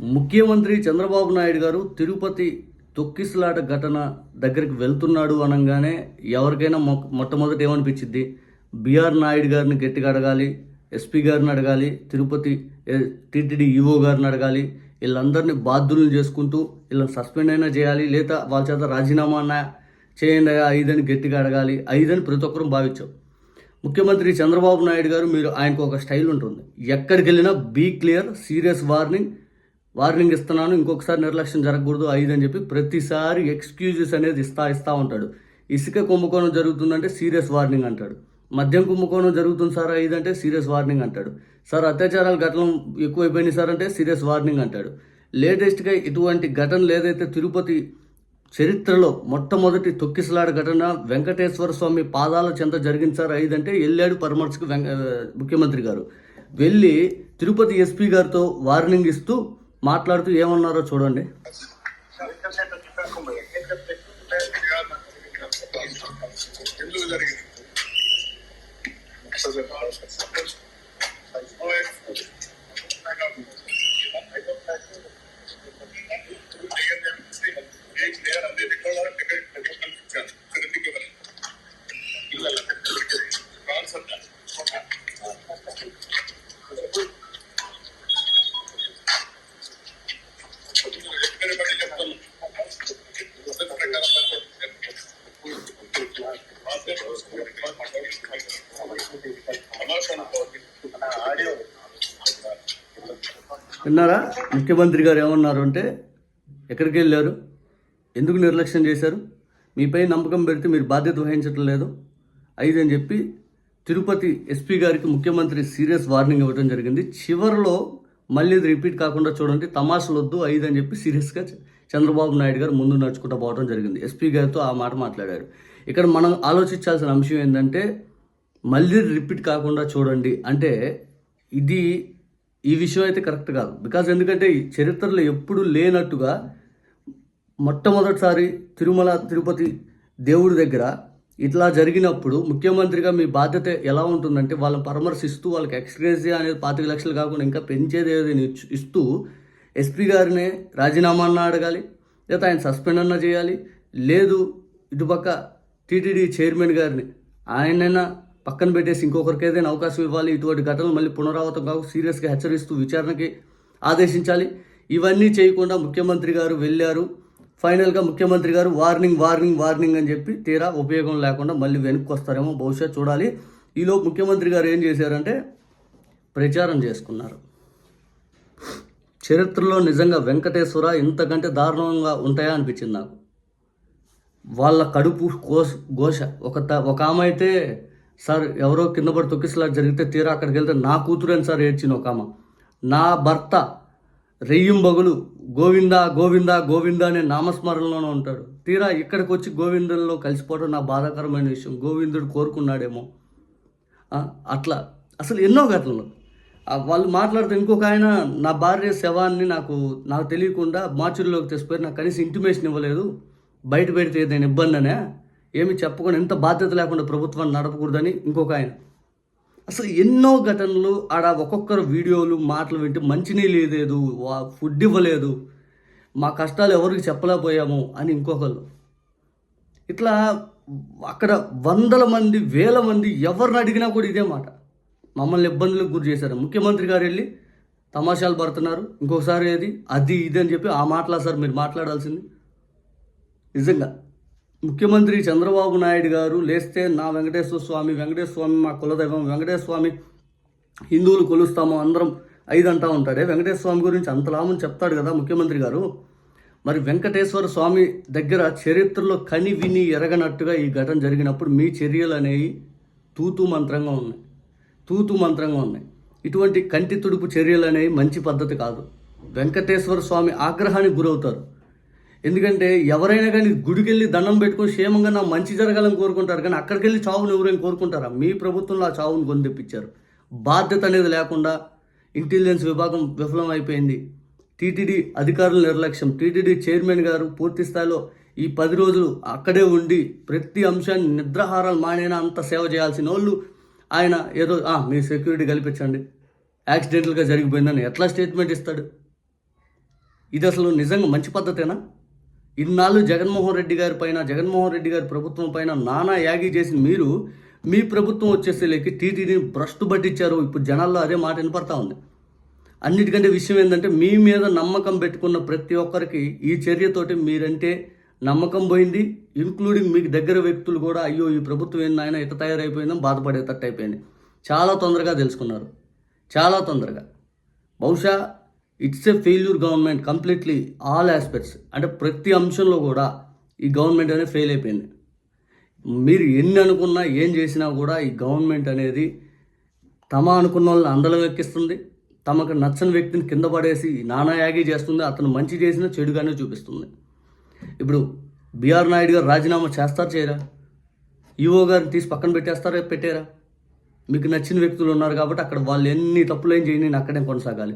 ముఖ్యమంత్రి చంద్రబాబు నాయుడు గారు తిరుపతి తొక్కిసలాట ఘటన దగ్గరికి వెళ్తున్నాడు అనగానే ఎవరికైనా మొ- మొట్టమొదట ఏమనిపించింది బిఆర్ నాయుడు గారిని గట్టిగా అడగాలి ఎస్పీ గారిని అడగాలి తిరుపతి టీటీడీ ఈఓ గారిని అడగాలి వీళ్ళందరినీ బాధ్యులను చేసుకుంటూ వీళ్ళని సస్పెండ్ అయినా చేయాలి లేదా వాళ్ళ చేత రాజీనామా అన్నా చేయండి ఐదని గట్టిగా అడగాలి ఐదని ప్రతి ఒక్కరూ భావించాం. ముఖ్యమంత్రి చంద్రబాబు నాయుడు గారు మీరు ఆయనకు ఒక స్టైల్ ఉంటుంది. ఎక్కడికి వెళ్ళినా be clear serious warning warning ఇస్తున్నాను ఇంకొకసారి నిర్లక్ష్యం జరగకూడదు ఐదు అని చెప్పి ప్రతిసారి ఎక్స్క్యూజెస్ అనేది ఇస్తా ఇస్తా ఉంటాడు. ఇసుక కుంభకోణం జరుగుతుందంటే సీరియస్ వార్నింగ్ అంటాడు. మద్యం కుంభకోణం జరుగుతుంది సార్ ఐదు అంటే సీరియస్ వార్నింగ్ అంటాడు. సార్ అత్యాచారాలు ఘటన ఎక్కువైపోయినాయి సార్ అంటే సీరియస్ వార్నింగ్ అంటాడు. లేటెస్ట్గా ఇటువంటి ఘటనలు ఏదైతే తిరుపతి చరిత్రలో మొట్టమొదటి తొక్కిసలాడ ఘటన వెంకటేశ్వర స్వామి పాదాల చెంత జరిగింది సార్ ఐదంటే వెళ్ళాడు పరమర్శకు వెంక ముఖ్యమంత్రి గారు. వెళ్ళి తిరుపతి ఎస్పీ గారితో వార్నింగ్ ఇస్తూ మాట్లాడుతూ ఏమన్నారో చూడండి. ఎందుకు జరిగింది? విన్నారా? ముఖ్యమంత్రి గారు ఏమన్నారు అంటే ఎక్కడికి వెళ్ళారు? ఎందుకు నిర్లక్ష్యం చేశారు? మీపై నమ్మకం పెడితే మీరు బాధ్యత వహించటం లేదు. ఐదు అని చెప్పి తిరుపతి ఎస్పీ గారికి ముఖ్యమంత్రి సీరియస్ వార్నింగ్ ఇవ్వడం జరిగింది. చివరిలో మళ్ళీ ఇది రిపీట్ కాకుండా చూడండి తమాషలు వద్దు ఐదు అని చెప్పి సీరియస్గా చంద్రబాబు నాయుడు గారు ముందు నడుచుకుంటూ పోవడం జరిగింది. ఎస్పీ గారితో ఆ మాట మాట్లాడారు. ఇక్కడ మనం ఆలోచించాల్సిన అంశం ఏంటంటే మళ్ళీ రిపీట్ కాకుండా చూడండి అంటే ఇది ఈ విషయం అయితే కరెక్ట్ కాదు. బికాజ్ ఎందుకంటే ఈ చరిత్రలో ఎప్పుడు లేనట్టుగా మొట్టమొదటిసారి తిరుమల తిరుపతి దేవుడి దగ్గర ఇట్లా జరిగినప్పుడు ముఖ్యమంత్రిగా మీ బాధ్యత ఎలా ఉంటుందంటే వాళ్ళని పరామర్శిస్తూ వాళ్ళకి ఎక్స్గ్రేజియా అనేది పాతిక లక్షలు కాకుండా ఇంకా పెంచేది ఏదైనా ఇస్తూ ఎస్పీ గారిని రాజీనామా అన్నా అడగాలి లేదా ఆయన సస్పెండ్ అన్నా చేయాలి లేదు ఇటుపక్క టీటీడీ చైర్మన్ గారిని ఆయనైనా పక్కన పెట్టేసి ఇంకొకరికి ఏదైనా అవకాశం ఇవ్వాలి ఇటువంటి ఘటనలు మళ్ళీ పునరావృతం కావు సీరియస్గా హెచ్చరిస్తూ విచారణకి ఆదేశించాలి. ఇవన్నీ చేయకుండా ముఖ్యమంత్రి గారు వెళ్ళారు. ఫైనల్గా ముఖ్యమంత్రి గారు వార్నింగ్ వార్నింగ్ వార్నింగ్ అని చెప్పి తీరా ఉపయోగం లేకుండా మళ్ళీ వెనక్కి వస్తారేమో బహుశా చూడాలి. ఈలో ముఖ్యమంత్రి గారు ఏం చేశారంటే ప్రచారం చేసుకున్నారు. చరిత్రలో నిజంగా వెంకటేశ్వర ఇంతకంటే దారుణంగా ఉంటాయా అనిపించింది నాకు. వాళ్ళ కడుపు కోస ఘోష. ఒక త- ఒక ఆమె అయితే సార్ ఎవరో కింద పడి తొక్కిసలా జరిగితే తీరా అక్కడికి వెళ్తే నా కూతురని సార్ ఏడ్చిన ఒక ఆమె. నా భర్త రెయ్యం బగులు గోవింద గోవింద గోవింద అనే నామస్మరణలోనే ఉంటాడు. తీరా ఇక్కడికి వచ్చి గోవిందుల్లో కలిసిపోవడం నా బాధాకరమైన విషయం. గోవిందుడు కోరుకున్నాడేమో. అట్లా. అసలు ఎన్నో ఘటనలు. వాళ్ళు మాట్లాడుతూ ఇంకొక ఆయన నా భార్య శవాన్ని నాకు నాకు తెలియకుండా మార్చురీలోకి తెచ్చిపోయి నాకు కనీసం ఇంటిమేషన్ ఇవ్వలేదు. బయట పెడితే ఏదైనా ఇబ్బంది అనే ఏమి చెప్పకుండా ఎంత బాధ్యత లేకుండా ప్రభుత్వాన్ని నడపకూడదని ఇంకొక ఆయన. అసలు ఎన్నో ఘటనలు ఆడ ఒక్కొక్కరు వీడియోలు మాటలు వింటే మంచినీళ్ళు లేదు వా- ఫుడ్ ఇవ్వలేదు. మా కష్టాలు ఎవరికి చెప్పలేకపోయాము అని ఇంకొకరు ఇట్లా అక్కడ వందల మంది వేల మంది ఎవరిని అడిగినా కూడా ఇదే మాట. మమ్మల్ని ఇబ్బందులకు గురి చేశారు. ముఖ్యమంత్రి గారు వెళ్ళి తమాషాలు పడుతున్నారు. ఇంకోసారి ఏది? అది ఇది అని చెప్పి ఆ మాటలా సార్ మీరు మాట్లాడాల్సింది. నిజంగా. ముఖ్యమంత్రి చంద్రబాబు నాయుడు గారు లేస్తే నా వెంకటేశ్వర స్వామి వెంకటేశ్వర స్వామి మా కులదైవం వెంకటేశ్వర స్వామి హిందువులు కొలుస్తాము అందరం ఐదు అంటా ఉంటాడే వెంకటేశ్వర స్వామి గురించి అంతలామని చెప్తాడు కదా ముఖ్యమంత్రి గారు. మరి వెంకటేశ్వర స్వామి దగ్గర చరిత్రలో కని విని ఎరగనట్టుగా ఈ ఘటన జరిగినప్పుడు మీ చర్యలు అనేవి తూతూ మంత్రంగా ఉన్నాయి. తూతూ మంత్రంగా ఉన్నాయి. ఇటువంటి కంటి తుడుపు చర్యలు అనేవి మంచి పద్ధతి కాదు. వెంకటేశ్వర స్వామి ఆగ్రహానికి గురవుతారు. ఎందుకంటే ఎవరైనా కానీ గుడికి వెళ్ళి దండం పెట్టుకొని క్షేమంగా నా మంచి జరగాలని కోరుకుంటారు కానీ అక్కడికి వెళ్ళి చావును ఎవరైనా కోరుకుంటారా? మీ ప్రభుత్వంలో ఆ చావును కొని తెప్పించారు. బాధ్యత అనేది లేకుండా ఇంటెలిజెన్స్ విభాగం విఫలం అయిపోయింది టీటీడీ అధికారుల నిర్లక్ష్యం. టీటీడీ చైర్మన్ గారు పూర్తి స్థాయిలో ఈ పది రోజులు అక్కడే ఉండి ప్రతి అంశాన్ని నిద్రాహారాలు మానేనా అంత సేవ చేయాల్సిన వాళ్ళు ఆయన ఏదో మీ సెక్యూరిటీ కల్పించండి. యాక్సిడెంటల్గా జరిగిపోయిందని ఎట్లా స్టేట్మెంట్ ఇస్తాడు? ఇది అసలు నిజంగా మంచి పద్ధతేనా? ఇన్నాళ్ళు జగన్మోహన్ రెడ్డి గారి పైన జగన్మోహన్ రెడ్డి గారి ప్రభుత్వం పైన నానా యాగి చేసిన మీరు మీ ప్రభుత్వం వచ్చేసేలేకి టీటీడీని భ్రష్టు పట్టించారు. ఇప్పుడు జనాల్లో అదే మాట వినపడతా ఉంది. అన్నిటికంటే విషయం ఏంటంటే మీ మీద నమ్మకం పెట్టుకున్న ప్రతి ఒక్కరికి ఈ చర్యతోటి మీరంటే నమ్మకం పోయింది. ఇంక్లూడింగ్ మీకు దగ్గర వ్యక్తులు కూడా అయ్యో ఈ ప్రభుత్వం ఏంది ఆయన ఇట తయారైపోయిందో బాధపడేటట్టు అయిపోయింది. చాలా తొందరగా తెలుసుకున్నారు. చాలా తొందరగా. బహుశా it's a failure government completely all aspects అంటే ప్రతి అంశంలో కూడా ఈ గవర్నమెంట్ అనేది ఫెయిల్ అయిపోయింది. మీరు ఎన్ని అనుకున్నా ఏం చేసినా కూడా ఈ గవర్నమెంట్ అనేది తమ అనుకున్న వాళ్ళని అందలం ఎక్కిస్తుంది. తమకు నచ్చని వ్యక్తిని కింద పడేసి నానాయాగి చేస్తుంది. అతను మంచి చేసినా చెడుగానే చూపిస్తుంది. ఇప్పుడు బీఆర్ నాయుడు గారు రాజీనామా చేస్తారు చేయరా? ఈఓ గారిని తీసి పక్కన పెట్టేస్తారా పెట్టారా? మీకు నచ్చిన వ్యక్తులు ఉన్నారు కాబట్టి అక్కడ వాళ్ళు ఎన్ని తప్పులు ఏం చేయని నేను అక్కడే కొనసాగాలి.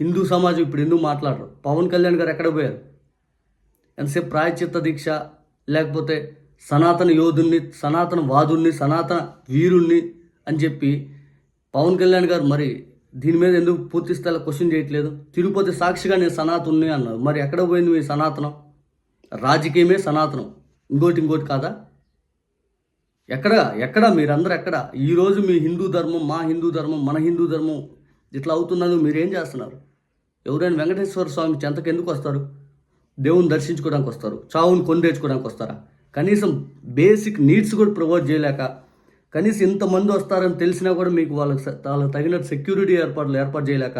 హిందూ సమాజం ఇప్పుడు ఎందుకు మాట్లాడరు? పవన్ కళ్యాణ్ గారు ఎక్కడ పోయారు? ఎంతసేపు ప్రాయచిత్త దీక్ష లేకపోతే సనాతన యోధుల్ని సనాతన వాదుల్ని సనాతన వీరుణ్ణి అని చెప్పి పవన్ కళ్యాణ్ గారు మరి దీని మీద ఎందుకు పూర్తి స్థాయిలో క్వశ్చన్ చేయట్లేదు? తిరుపతి సాక్షిగా నేను సనాతన్ని అన్నారు. మరి ఎక్కడ పోయింది మీ సనాతనం? రాజకీయమే సనాతనం. ఇంకోటి ఇంకోటి కాదా? ఎక్కడ ఎక్కడ మీరందరూ ఎక్కడ? ఈరోజు మీ హిందూ ధర్మం మా హిందూ ధర్మం మన హిందూ ధర్మం ఇట్లా అవుతున్నందుకు మీరేం చేస్తున్నారు? ఎవరైనా వెంకటేశ్వర స్వామి చెంతకు ఎందుకు వస్తారు? దేవుని దర్శించుకోవడానికి వస్తారు. చావుని కొందేర్చుకోవడానికి వస్తారా? కనీసం బేసిక్ నీడ్స్ కూడా ప్రొవైడ్ చేయలేక కనీసం ఇంతమంది వస్తారని తెలిసినా కూడా మీకు వాళ్ళకి వాళ్ళకి తగినట్టు సెక్యూరిటీ ఏర్పాట్లు ఏర్పాటు చేయలేక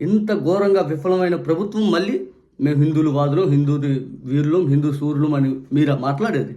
ఇంత ఘోరంగా విఫలమైన ప్రభుత్వం మళ్ళీ మేము హిందువులు వాదులు హిందూ వీరులు హిందూ సూర్యులు అని మీరు మాట్లాడేది?